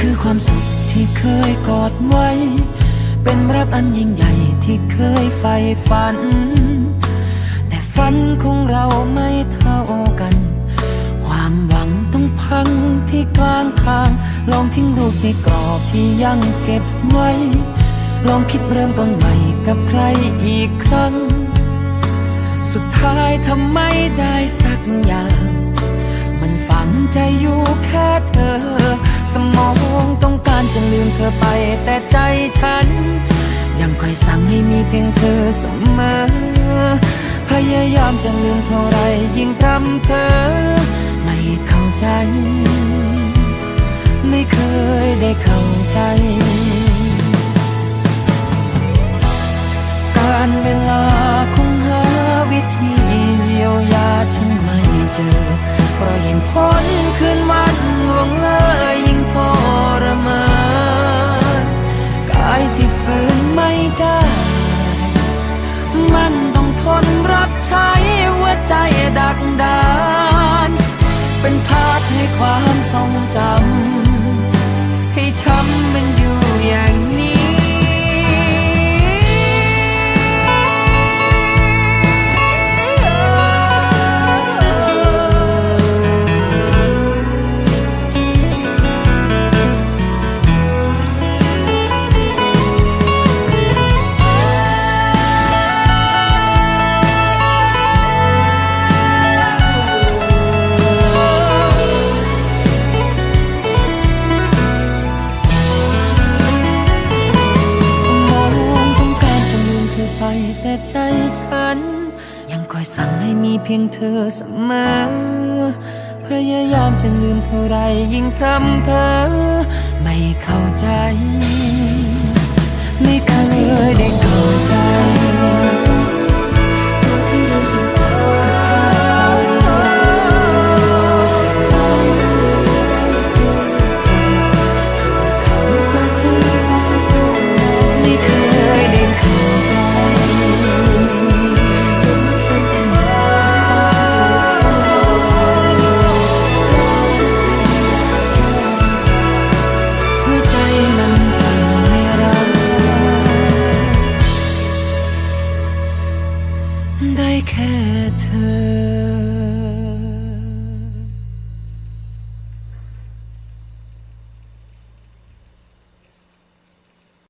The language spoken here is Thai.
คือความสุขที่เคยกอดไว้ เป็นรักอันยิ่งใหญ่ที่เคยใฝ่ฝัน แต่ฝันของเราไม่เท่ากัน ความหวังต้องพังที่กลางทาง ลองทิ้งรูปในกรอบที่ยังเก็บไว้ ลองคิดเริ่มต้นใหม่กับใครอีกครั้ง สุดท้ายทำไม่ได้สักอย่าง ฝังใจอยู่แค่เธอ สมองต้องการจะลืมเธอไปแต่ใจฉัน ยังคอยสั่งให้มีเพียงเธอเสมอ พยายามจะลืมเท่าไรยิ่งทำเธอ ไม่เข้าใจ ไม่เคยได้เข้า คืนวัน ใจฉัน ยังคอยสั่งให้มีเพียงเธอเสมอ พยายามจะลืมเท่าไรยิ่งคำเพอไม่เข้าใจ her.